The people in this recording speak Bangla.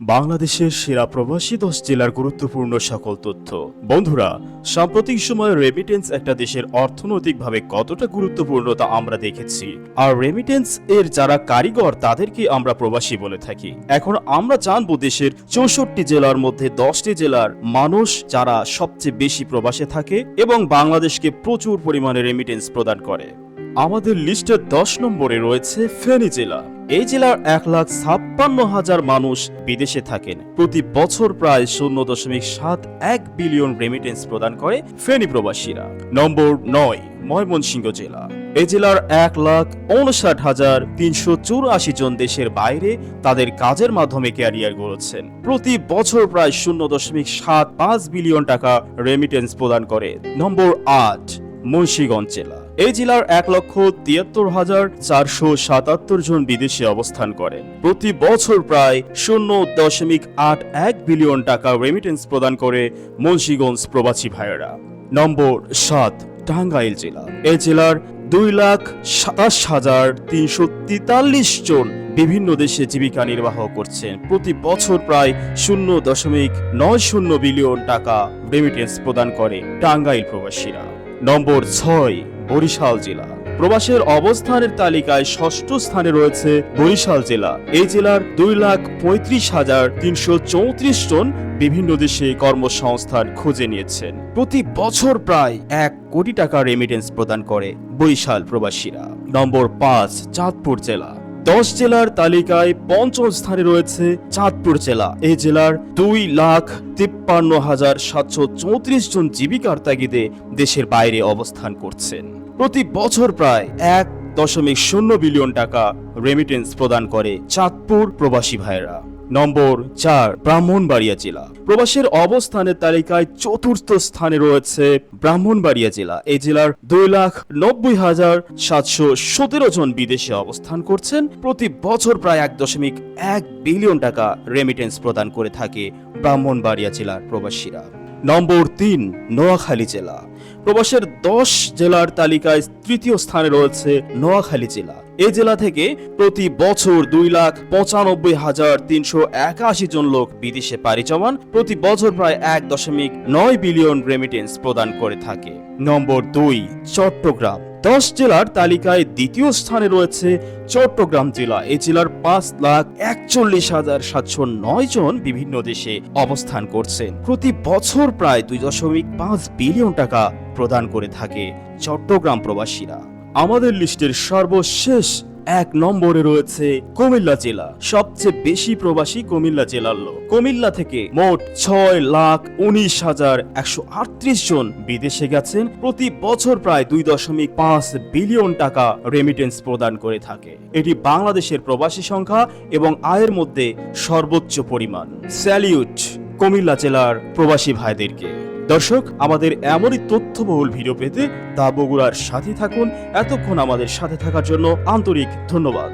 বাংলাদেশের সেরা প্রবাসী দশ জেলার গুরুত্বপূর্ণ সকল তথ্য। বন্ধুরা, সাম্প্রতিক সময়ে রেমিটেন্স একটা দেশের অর্থনৈতিকভাবে কতটা গুরুত্বপূর্ণ তা আমরা দেখেছি। আর রেমিটেন্স এর যারা কারিগর, তাদেরকে আমরা প্রবাসী বলে থাকি। এখন আমরা জানব দেশের চৌষট্টি জেলার মধ্যে দশটি জেলার মানুষ যারা সবচেয়ে বেশি প্রবাসে থাকে এবং বাংলাদেশকে প্রচুর পরিমাণে রেমিটেন্স প্রদান করে। আমাদের লিস্টের দশ নম্বরে রয়েছে ফেনী জেলা। এই জেলার এক লাখ ছাপ্পান্ন হাজার মানুষ বিদেশে থাকেন। প্রতি বছর প্রায় শূন্য দশমিক সাত এক বিলিয়ন রেমিটেন্স প্রদান করে ফেনী প্রবাসীরা। নম্বর নয়, ময়মনসিংহ জেলা। এই জেলার এক লাখ উনষাট হাজার তিনশো চুরাশি জন দেশের বাইরে তাদের কাজের মাধ্যমে ক্যারিয়ার গড়েছেন। প্রতি বছর প্রায় শূন্য দশমিক সাত পাঁচ বিলিয়ন টাকা রেমিটেন্স প্রদান করে। নম্বর আট, মুন্সীগঞ্জ জেলা। এই জেলার এক লক্ষ তিয়াত্তর হাজার চারশো সাতাত্তর জন বিদেশে অবস্থান করেন প্রতি বছর প্রায় শূন্য দশমিক আট এক বিলিয়ন টাকা রেমিটেন্স প্রদান করে মুন্সীগঞ্জ প্রবাসী ভাইয়েরা। নম্বর সাত, টাঙ্গাইল জেলা। এই জেলার দুই লাখ সাতাশ হাজার তিনশো তেতাল্লিশ জন বিভিন্ন দেশে জীবিকা নির্বাহ করছেন। প্রতি বছর প্রায় শূন্য দশমিক নয় শূন্য বিলিয়ন টাকা রেমিটেন্স প্রদান করে টাঙ্গাইল প্রবাসীরা। নম্বর ছয় বরিশাল জেলা। প্রবাসের অবস্থানের তালিকায় ষষ্ঠ স্থানে রয়েছে বরিশাল জেলা। এই জেলার দুই লাখ পঁয়ত্রিশ হাজার তিনশো চৌত্রিশ জন বিভিন্ন দেশে কর্মসংস্থান খুঁজে নিয়েছেন। প্রতি বছর প্রায় এক কোটি টাকা রেমিটেন্স প্রদান করে বরিশাল প্রবাসীরা। নম্বর পাঁচ, চাঁদপুর জেলা। দশ জেলার তালিকায় পঞ্চম স্থানে রয়েছে চাঁদপুর জেলা। এই জেলার দুই লাখ তিপ্পান্ন হাজার সাতশো চৌত্রিশ জন জীবিকার তাগিদে দেশের বাইরে অবস্থান করছেন। প্রতি বছর প্রায় এক দশমিক শূন্য বিলিয়ন টাকা রেমিটেন্স প্রদান করে চাঁদপুর প্রবাসী ভাইয়েরা। নম্বর চার, ব্রাহ্মণবাড়িয়া জেলা। প্রবাসের অবস্থানের তালিকায় চতুর্থ স্থানে রয়েছে ব্রাহ্মণবাড়িয়া জেলা। এই জেলার দুই লাখ নব্বই হাজার সাতশো সতেরো জন বিদেশে অবস্থান করছেন। প্রতি বছর প্রায় এক দশমিক এক বিলিয়ন টাকা রেমিটেন্স প্রদান করে থাকে ব্রাহ্মণবাড়িয়া জেলার প্রবাসীরা। নম্বর তিন নোয়াখালী জেলা। প্রবাসের দশ জেলার তালিকায় তৃতীয় স্থানে রয়েছে নোয়াখালী জেলা। এই জেলা থেকে প্রতি বছর দুই লাখ পঁচানব্বই হাজার তিনশো একাশি জন লোক বিদেশে পাড়ি জমান। প্রতি বছর প্রায় এক দশমিক নয় বিলিয়ন রেমিটেন্স প্রদান করে থাকে। নম্বর দুই, চট্টগ্রাম। দশ জেলার তালিকায় দ্বিতীয় স্থানে রয়েছে চট্টগ্রাম জেলা। এই জেলার পাঁচ লাখ একচল্লিশ হাজার সাতশো নয় জন বিভিন্ন দেশে অবস্থান করছেন প্রতি বছর প্রায় দুই দশমিক পাঁচ বিলিয়ন টাকা প্রদান করে থাকে চট্টগ্রাম প্রবাসীরা। আমাদের লিস্টের সর্বশেষ এক নম্বরে রয়েছে কুমিল্লা জেলা। সবচেয়ে বেশি প্রবাসী কুমিল্লা জেলার লোক। কুমিল্লা থেকে মোট ছয় লাখ উনিশ হাজার একশো আটত্রিশ জন বিদেশে গেছেন। প্রতি বছর প্রায় দুই দশমিক পাঁচ বিলিয়ন টাকা রেমিটেন্স প্রদান করে থাকে। এটি বাংলাদেশের প্রবাসী সংখ্যা এবং আয়ের মধ্যে সর্বোচ্চ পরিমাণ। স্যালিউট, কুমিল্লা জেলার প্রবাসী ভাইদেরকে। দর্শক, আমাদের এমনই তথ্যবহুল ভিডিও পেতে তা বগুড়ার সাথে থাকুন। এতক্ষণ আমাদের সাথে থাকার জন্য আন্তরিক ধন্যবাদ।